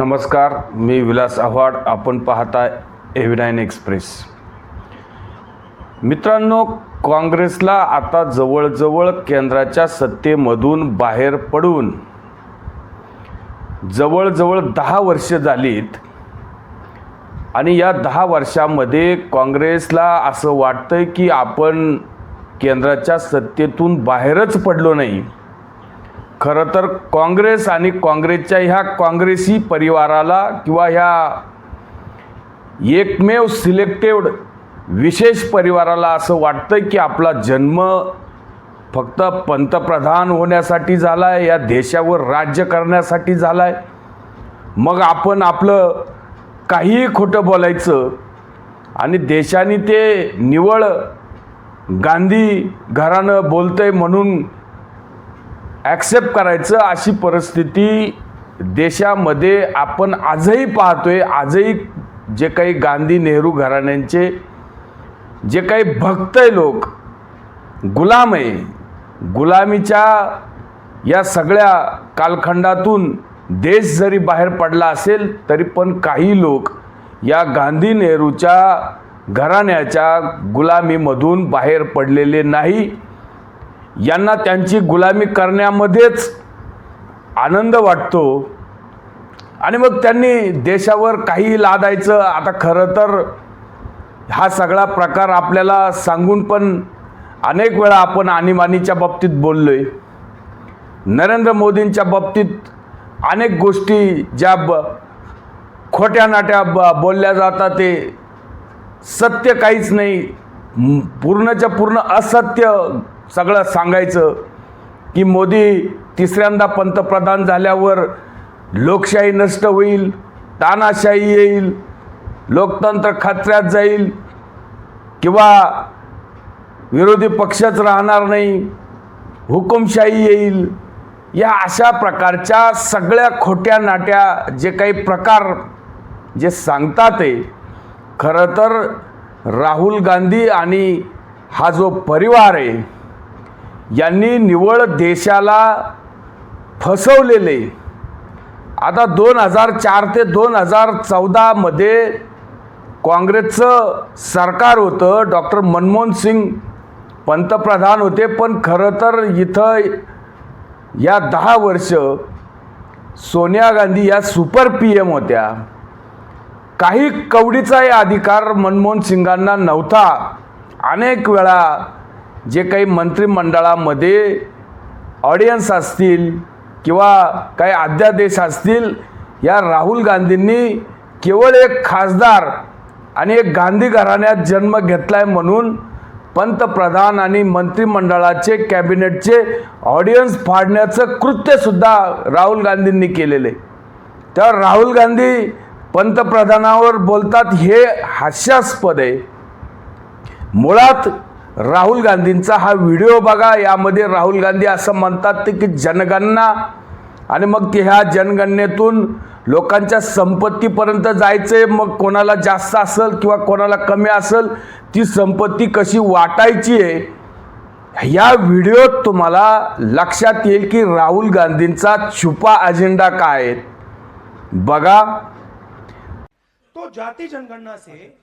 नमस्कार मी विलास आव्हाड. आपण पाहता एव्हिनाईन एक्सप्रेस मित्रांनो काँग्रेसला आता जवळजवळ केंद्राच्या सत्तेमधून बाहेर पडून जवळजवळ दहा वर्ष झालीत आणि या दहा वर्षामध्ये काँग्रेसला असं वाटतं की आपण केंद्राच्या सत्तेतून बाहेरच पडलो नाही. खरं तर काँग्रेस आणि काँग्रेसच्या ह्या काँग्रेसी परिवाराला किंवा ह्या एकमेव सिलेक्टेड विशेष परिवाराला असं वाटतं की आपला जन्म फक्त पंतप्रधान होण्यासाठी झाला आहे या देशावर राज्य करण्यासाठी झाला आहे मग आपण आपलं काहीही खोटं बोलायचं आणि देशाने ते निवळ गांधी घरानं बोलतंय म्हणून ॲक्सेप्ट करायचं अशी परिस्थिती देशामध्ये आपण आजही पाहतोय. आजही जे काही गांधी नेहरू घराण्यांचे जे काही भक्त आहे लोक गुलाम आहे. गुलामीच्या या सगळ्या कालखंडातून देश जरी बाहेर पडला असेल तरी पण काही लोक या गांधी नेहरूच्या घराण्याच्या गुलामीमधून बाहेर पडलेले नाही. यांना त्यांची गुलामी करण्यामध्येच आनंद वाटतो. आणि मग त्यांनी देशावर काही लादायचं. आता खरं तर हा सगळा प्रकार आपल्याला सांगून पण अनेक वेळा आपण आणीबाणीच्या बाबतीत बोललो आहे नरेंद्र मोदींच्या बाबतीत अनेक गोष्टी ज्या ब खोट्या नाट्या ब बोलल्या जातात ते सत्य काहीच नाही. पूर्णच्या पूर्ण असत्य सगळं सांगायचं की मोदी तिसऱ्यांदा पंतप्रधान झाल्यावर लोकशाही नष्ट होईल तानाशाही येईल लोकतंत्र खतऱ्यात जाईल किंवा विरोधी पक्षच राहणार नाही हुकुमशाही येईल. या अशा प्रकारच्या सगळ्या खोट्या नाट्या जे काही प्रकार जे सांगतात ते खरं तर राहुल गांधी आणि हा जो परिवार आहे यांनी निवळ देशाला फसवलेले. आता दोन हजार चार ते दोन हजार चौदामध्ये काँग्रेसचं सरकार होतं. डॉक्टर मनमोहन सिंग पंतप्रधान होते. पण खरं तर इथं या दहा वर्ष सोनिया गांधी या सुपर पी एम होत्या. काही कवडीचाही अधिकार मनमोहन सिंगांना नव्हता. अनेक वेळा जे काही मंत्रिमंडळामध्ये ऑडियन्स असतील किंवा काही अध्यादेश असतील या राहुल गांधींनी केवळ एक खासदार आणि एक गांधी घराण्यात जन्म घेतला आहे म्हणून पंतप्रधान आणि मंत्रिमंडळाचे कॅबिनेटचे ऑडियन्स फाडण्याचं कृत्यसुद्धा राहुल गांधींनी केलेले. तर राहुल गांधी पंतप्रधानावर बोलतात हे हास्यास्पद आहे. मुळात राहुल गांधींचा हा व्हिडिओ बघा यामध्ये राहुल गांधी असं म्हणतात ते की जनगणना. आणि मग ते ह्या जनगणनेतून लोकांच्या संपत्तीपर्यंत जायचं आहे मग कोणाला जास्त असेल किंवा कोणाला कमी असेल ती संपत्ती कशी वाटायची आहे? या व्हिडिओत तुम्हाला लक्षात येईल की राहुल गांधींचा छुपा अजेंडा काय आहे. बघा. तो जाती जनगणना से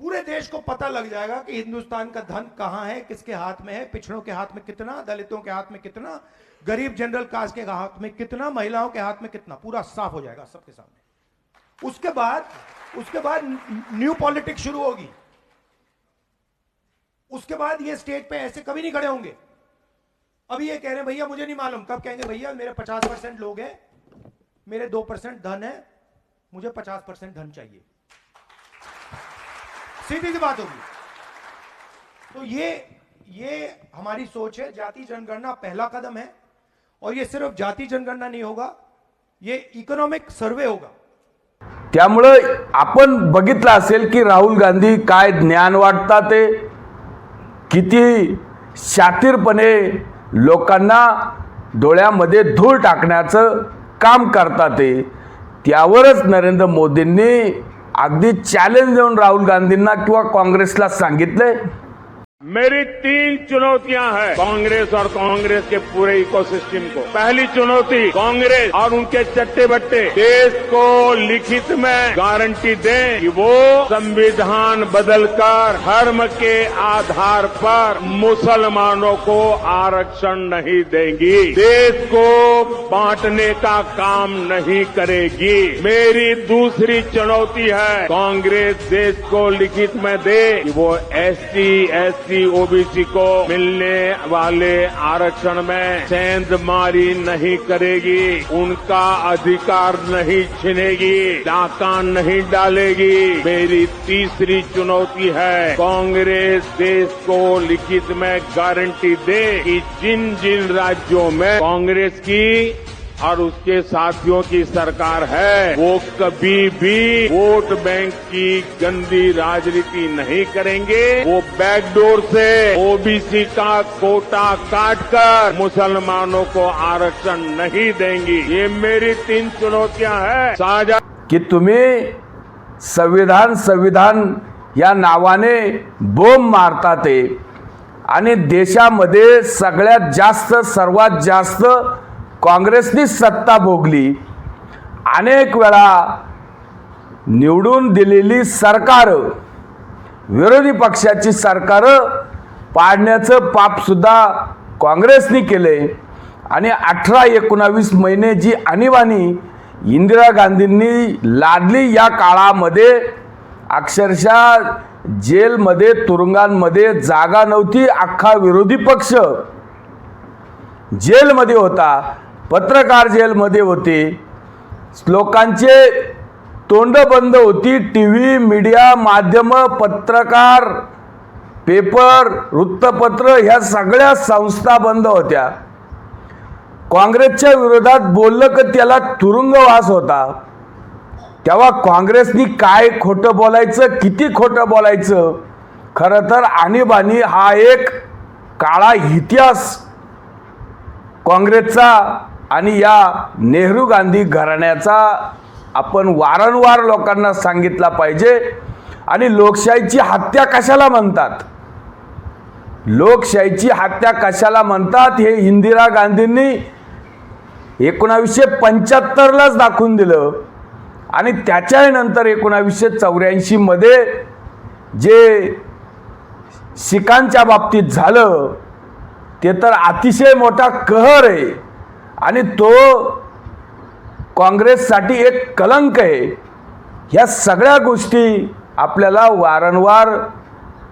पूरे देश को पता लग जाएगा कि हिंदुस्तान का धन कहाँ है, किसके हाथ में है, पिछड़ों के हाथ में कितना, दलितों के हाथ में कितना, गरीब जनरल कास्ट के हाथ में कितना, महिलाओं के हाथ में कितना, पूरा साफ़ हो जाएगा सबके सामने। उसके बाद उसके बाद न्यू पॉलिटिक्स शुरू होगी। उसके बाद ये स्टेज पे ऐसे कभी नहीं खड़े होंगे। अभी ये कह रहे हैं, भैया, मुझे नहीं मालूम। कब कहेंगे, भैया, मेरे पचास परसेंट लोग हैं, मेरे दो परसेंट धन है, मुझे पचास परसेंट धन चाहिए। सीधी सी बात होगी। तो ये ये हमारी सोच है जाति जनगणना पहला कदम है और ये सिर्फ जाति जनगणना नहीं होगा ये इकोनॉमिक सर्वे होगा। त्यामुळं आपण बघितलं असेल की राहुल गांधी काय ज्ञान वाटतात ते किती शातीरपणे लोकांना डोळ्यामध्ये धूळ टाकण्याचं काम करतात ते. त्यावरच नरेंद्र मोदींनी अगदी चॅलेंज देऊन राहुल गांधींना किंवा काँग्रेसला सांगितलंय. मेरी तीन चुनौतियाँ हैं कांग्रेस और कांग्रेस के पूरे इकोसिस्टम को। पहली चुनौती, कांग्रेस और उनके चट्टे बट्टे देश को लिखित में गारंटी दें कि वो संविधान बदलकर धर्म के आधार पर मुसलमानों को आरक्षण नहीं देंगी। देश को बांटने का काम नहीं करेगी। मेरी दूसरी चुनौती है, कांग्रेस देश को लिखित में दे कि वो एसटी एससी ओबीसी को मिलने वाले आरक्षण में सेंधमारी नहीं करेगी, उनका अधिकार नहीं छीनेगी डाका नहीं डालेगी। मेरी तीसरी चुनौती है, कांग्रेस देश को लिखित में गारंटी दे कि जिन जिन राज्यों में कांग्रेस की और उसके साथियों की सरकार है। वो कभी भी वोट बैंक की गंदी राजनीति नहीं करेंगे। वो बैकडोर से ओबीसी का कोटा काटकर मुसलमानों को आरक्षण नहीं देंगी। ये मेरी तीन चुनौतियां हैं। साझा कि तुम्ही संविधान संविधान या नावाने बोंब मारता ते आणि देशामध्ये सगळ्यात जास्त सर्वात जास्त काँग्रेसनी सत्ता भोगली अनेक वेळा निवडून दिलेली सरकार विरोधी पक्षाची सरकार पाडण्याचं पापसुद्धा काँग्रेसनी केले. आणि अठरा एकोणावीस महिने जी आणीबाणी इंदिरा गांधींनी लादली या काळामध्ये अक्षरशः जेलमध्ये तुरुंगांमध्ये जागा नव्हती. अख्खा विरोधी पक्ष जेलमध्ये होता. पत्रकार जेलमध्ये होते. लोकांचे तोंड बंद होती. टी व्ही मीडिया माध्यम पत्रकार पेपर वृत्तपत्र ह्या सगळ्या संस्था बंद होत्या. काँग्रेसच्या विरोधात बोललं की त्याला तुरुंगवास होता. तेव्हा काँग्रेसनी काय खोटं बोलायचं किती खोटं बोलायचं? खरं तर आणीबाणी हा एक काळा इतिहास काँग्रेसचा आणि या नेहरू गांधी घराण्याचा आपण वारंवार लोकांना सांगितला पाहिजे. आणि लोकशाहीची हत्या कशाला म्हणतात? लोकशाहीची हत्या कशाला म्हणतात? हे इंदिरा गांधींनी एकोणावीसशे पंच्याहत्तरलाच दाखवून दिलं. आणि त्याच्यानंतर एकोणावीसशे चौऱ्याऐंशीमध्ये जे शिखांच्या बाबतीत झालं ते तर अतिशय मोठा कहर आहे. आणि तो काँग्रेससाठी एक कलंक आहे. ह्या सगळ्या गोष्टी आपल्याला वारंवार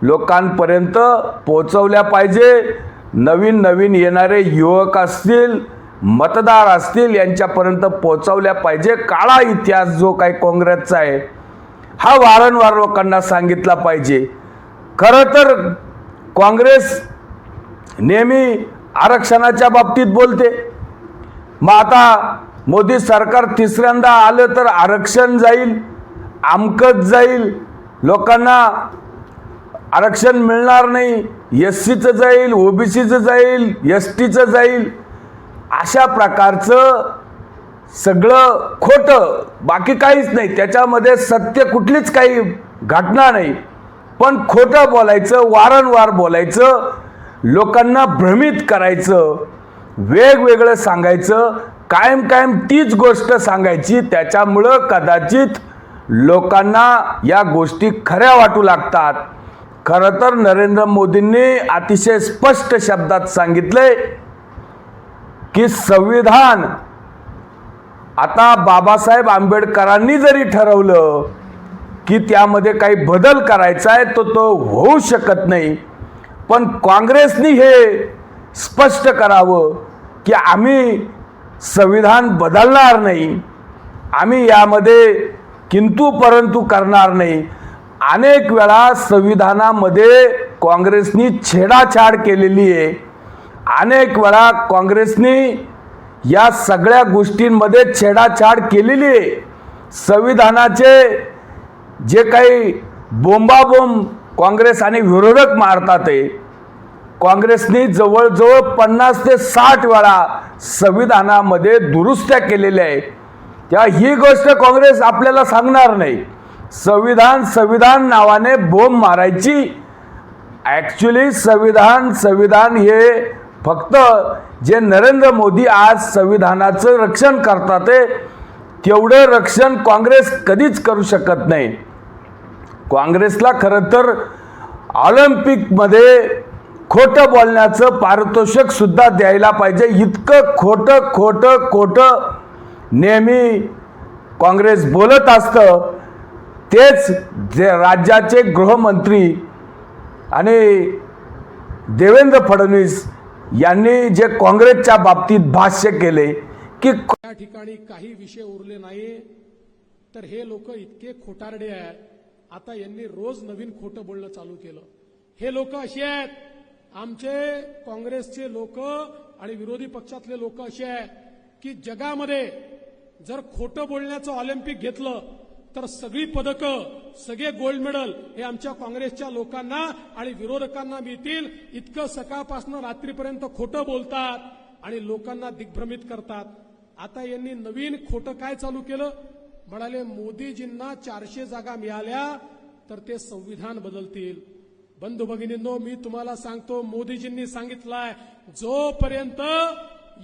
लोकांपर्यंत पोचवल्या पाहिजे. नवीन नवीन येणारे युवक असतील मतदार असतील यांच्यापर्यंत पोचवल्या पाहिजे. काळा इतिहास जो काही काँग्रेसचा आहे हा वारंवार लोकांना सांगितला पाहिजे. खरं तर काँग्रेस नेहमी आरक्षणाच्या बाबतीत बोलते. मग आता मोदी सरकार तिसऱ्यांदा आलं तर आरक्षण जाईल आमकत जाईल. लोकांना आरक्षण मिळणार नाही. एस सीचं जाईल ओबीसीचं जाईल एस टीचं जाईल. अशा प्रकारचं सगळं खोटं बाकी काहीच नाही. त्याच्यामध्ये सत्य कुठलीच काही घटना नाही. पण खोटं बोलायचं वारंवार बोलायचं लोकांना भ्रमित करायचं वेगवेगळं सांगायचं कायम कायम तीच गोष्ट सांगायची त्याच्यामुळं कदाचित लोकांना या गोष्टी खऱ्या वाटू लागतात. खरं तर नरेंद्र मोदींनी अतिशय स्पष्ट शब्दात सांगितलंय की संविधान आता बाबासाहेब आंबेडकरांनी जरी ठरवलं की त्यामध्ये काही बदल करायचा आहे तो तो होऊ शकत नाही. पण काँग्रेसनी हे स्पष्ट करावं. की आम्ही संविधान बदलणार नाही आम्ही यामध्ये किंतु परंतु करणार नाही. अनेक वेळा संविधानामध्ये काँग्रेसनी छेडाछाड केलेली आहे. अनेक वेळा काँग्रेसनी या सगळ्या गोष्टींमध्ये छेडाछाड केलेली आहे. संविधानाचे जे काही बोंबाबोंब काँग्रेस आणि विरोधक मारतात आहे काँग्रेसने जवळजवळ पन्नास ते साठ वेळा संविधानामध्ये दुरुस्त्या केलेल्या आहेत. तेव्हा ही गोष्ट काँग्रेस आपल्याला सांगणार नाही. संविधान संविधान नावाने बोंब मारायची. ॲक्च्युली संविधान संविधान हे फक्त जे नरेंद्र मोदी आज संविधानाचं रक्षण करतात ते तेवढं रक्षण काँग्रेस कधीच करू शकत नाही. काँग्रेसला खरं तर ऑलिम्पिकमध्ये खोटं बोलण्याचं पारितोषिकसुद्धा द्यायला पाहिजे. इतकं खोटं खोटं खोटं नेहमी काँग्रेस बोलत असतं. तेच जे राज्याचे गृहमंत्री आणि देवेंद्र फडणवीस यांनी जे काँग्रेसच्या बाबतीत भाष्य केले की या ठिकाणी काही विषय उरले नाही तर हे लोक इतके खोटारडे आहेत. आता यांनी रोज नवीन खोटं बोलणं चालू केलं. हे लोक असे आहेत आमचे काँग्रेसचे लोक आणि विरोधी पक्षातले लोक असे आहे की जगामध्ये जर खोटं बोलण्याचं ऑलिम्पिक घेतलं तर सगळी पदकं सगळे गोल्ड मेडल हे आमच्या काँग्रेसच्या लोकांना आणि विरोधकांना मिळतील. इतकं सकाळपासून रात्रीपर्यंत खोटं बोलतात आणि लोकांना दिग्भ्रमित करतात. आता यांनी नवीन खोटं काय चालू केलं? म्हणाले मोदीजींना चारशे जागा मिळाल्या तर ते संविधान बदलतील. बंधू भगिनींनो मी तुम्हाला सांगतो मोदीजींनी सांगितलंय जोपर्यंत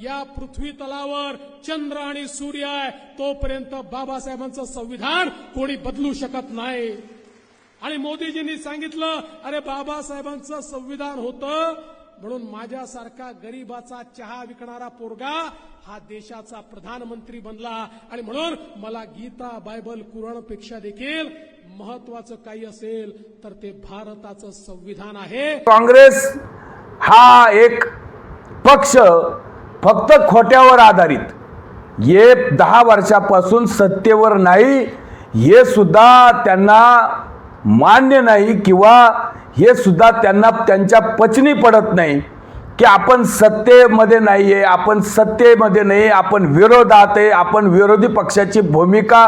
या पृथ्वी तलावर चंद्र आणि सूर्य आहे तोपर्यंत बाबासाहेबांचं संविधान कोणी बदलू शकत नाही. आणि मोदीजींनी सांगितलं अरे बाबासाहेबांचं संविधान होतं म्हणून माझ्यासारखा गरीबाचा चहा विकणारा पोरगा हा देशाचा प्रधानमंत्री बनला. आणि म्हणून मला गीता बायबल कुराणपेक्षा देखील महत्वाचं काही असेल तर ते भारताचं संविधान आहे. काँग्रेस हा एक पक्ष फक्त खोट्यावर आधारित. हे दहा वर्षापासून सत्तेवर नाही हे सुद्धा त्यांना मान्य नाही किंवा हे सुद्धा त्यांना त्यांच्या पचनी पडत नाही की आपण सत्तेमध्ये नाही आहे आपण सत्तेमध्ये नाही आपण विरोधात आहे आपण विरोधी पक्षाची भूमिका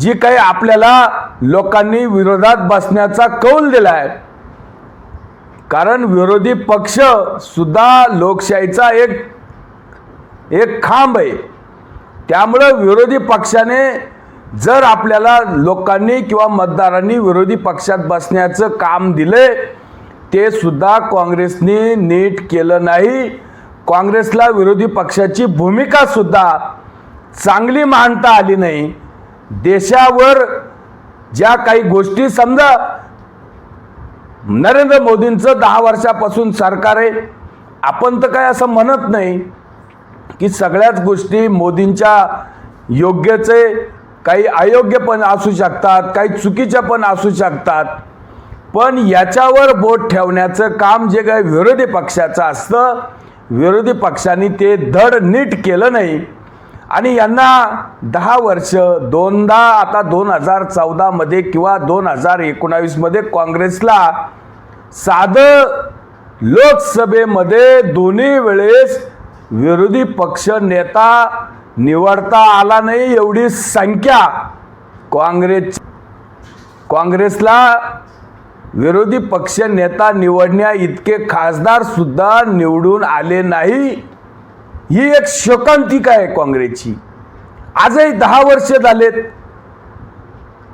जी काही आपल्याला लोकांनी विरोधात बसण्याचा कौल दिला आहे. कारण विरोधी पक्ष सुद्धा लोकशाहीचा एक एक खांब आहे. त्यामुळं विरोधी पक्षाने जर आपल्याला लोकांनी किंवा मतदारांनी विरोधी पक्षात बसण्याचं काम दिले ते सुद्धा काँग्रेसने नीट केलं नाही. काँग्रेसला विरोधी पक्षाची भूमिका सुद्धा चांगली मानता आली नाही. देशावर ज्या काही गोष्टी समजा नरेंद्र मोदींचं दहा वर्षापासून सरकार आहे आपण तर काय असं म्हणत नाही की सगळ्याच गोष्टी मोदींच्या योग्यचे काही अयोग्य पण असू शकतात काही चुकीच्या पण असू शकतात. पण याच्यावर बोट ठेवण्याचं काम जे काही विरोधी पक्षाचं असतं विरोधी पक्षांनी ते धड नीट केलं नाही. आणि यांना दहा वर्ष दोनदा आता दोन हजार चौदामध्ये किंवा दोन हजार एकोणावीसमध्ये काँग्रेसला साधं लोकसभेमध्ये दोन्ही वेळेस विरोधी पक्ष नेता निवडता आला नाही एवढी संख्या काँग्रेस काँग्रेसला विरोधी पक्ष नेता निवडण्या इतके खासदार सुद्धा निवडून आले नाही. ही एक शोकांतिका आहे काँग्रेसची. आजही दहा वर्ष झालेत.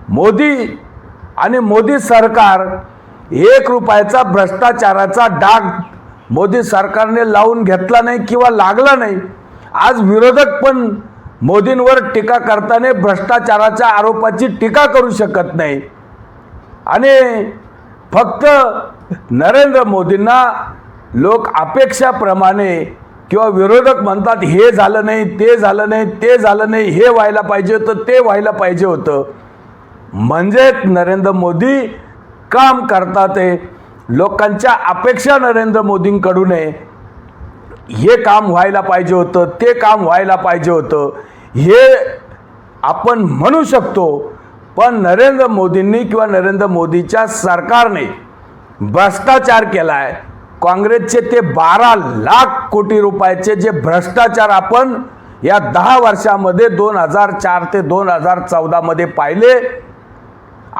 मोदी आणि मोदी सरकार एक रुपयाचा भ्रष्टाचाराचा डाग मोदी सरकारने लावून घेतला नाही किंवा लागला नाही. आज विरोधक पण मोदींवर टीका करताना भ्रष्टाचाराच्या आरोपाची टीका करू शकत नाही. आणि फक्त नरेंद्र मोदींना लोक अपेक्षाप्रमाणे किंवा विरोधक म्हणतात हे झालं नाही ते झालं नाही ते झालं नाही हे व्हायला पाहिजे होतं ते व्हायला पाहिजे होतं. म्हणजेच नरेंद्र मोदी काम करतात लोकांच्या अपेक्षा नरेंद्र मोदींकडून आहे. हे काम व्हायला पाहिजे होतं ते काम व्हायला पाहिजे होतं. हे आपण म्हणू शकतो पण नरेंद्र मोदींनी किंवा नरेंद्र मोदीच्या सरकारने भ्रष्टाचार केला आहे काँग्रेसचे ते बारा लाख कोटी रुपयाचे जे भ्रष्टाचार आपण या दहा वर्षामध्ये दोन हजार चार ते दोन हजार चौदामध्ये पाहिले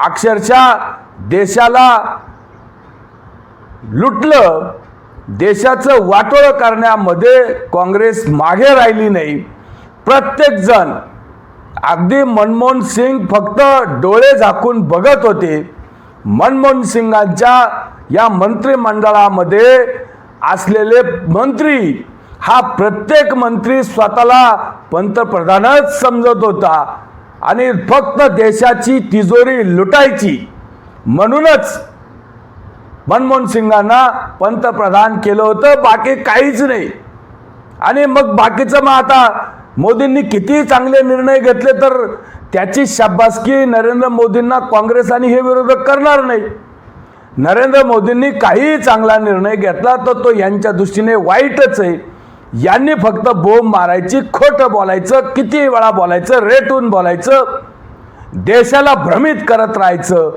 अक्षरशः देशाला लुटलं देशाचं वाटोळं करण्यामध्ये काँग्रेस मागे राहिली नाही. प्रत्येकजण अगदी मनमोहन सिंग फक्त डोळे झाकून बघत होते. मनमोहन सिंगांच्या या मंत्रिमंडळामध्ये असलेले मंत्री हा प्रत्येक मंत्री स्वतःला पंतप्रधानच समजत होता आणि फक्त देशाची तिजोरी लुटायची. म्हणूनच मनमोहन सिंगांना पंतप्रधान केलं होतं बाकी काहीच नाही. आणि मग बाकीचं मग आता मोदींनी किती चांगले निर्णय घेतले तर त्याची शाबासकी नरेंद्र मोदींना काँग्रेस आणि हे विरोधक करणार नाही. नरेंद्र मोदींनी काही चांगला निर्णय घेतला तर तो यांच्या दृष्टीने वाईटच आहे. यांनी फक्त बोंब मारायची खोटं बोलायचं किती वेळा बोलायचं रेटून बोलायचं देशाला भ्रमित करत राहायचं.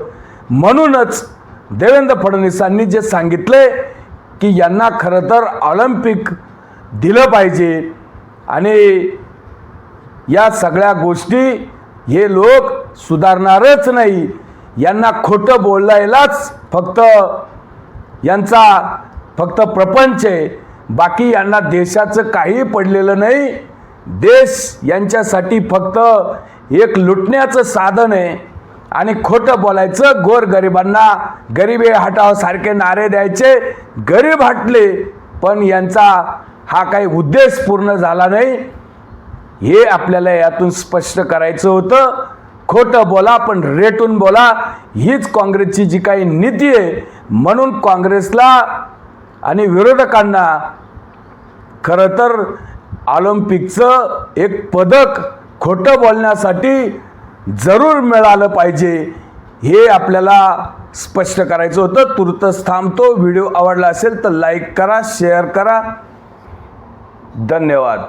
म्हणूनच देवेंद्र फडणवीसांनी जे सांगितले की यांना खरं तर ऑलिम्पिक दिलं पाहिजे. आणि या सगळ्या गोष्टी हे लोक सुधारणारच नाही. यांना खोटं बोलायलाच फक्त यांचा फक्त प्रपंच आहे. बाकी यांना देशाचं काही पडलेलं नाही. देश यांच्यासाठी फक्त एक लुटण्याचं साधन आहे. आणि खोटं बोलायचं गोर गरिबांना गरिबी हटाव सारखे नारे द्यायचे गरीब हटले पण यांचा हा काही उद्देश पूर्ण झाला नाही. हे आपल्याला यातून स्पष्ट करायचं होतं. खोटं बोला पण रेटून बोला. हीच काँग्रेसची जी काही नीती आहे म्हणून काँग्रेसला आणि विरोधकांना खरं तर ऑलिम्पिकचं एक पदक खोटं बोलण्यासाठी जरूर मिळालं पाहिजे हे आपल्याला स्पष्ट करायचं होतं. तुर्तच थांबतो. व्हिडिओ आवडला असेल तर लाईक करा शेअर करा. धन्यवाद.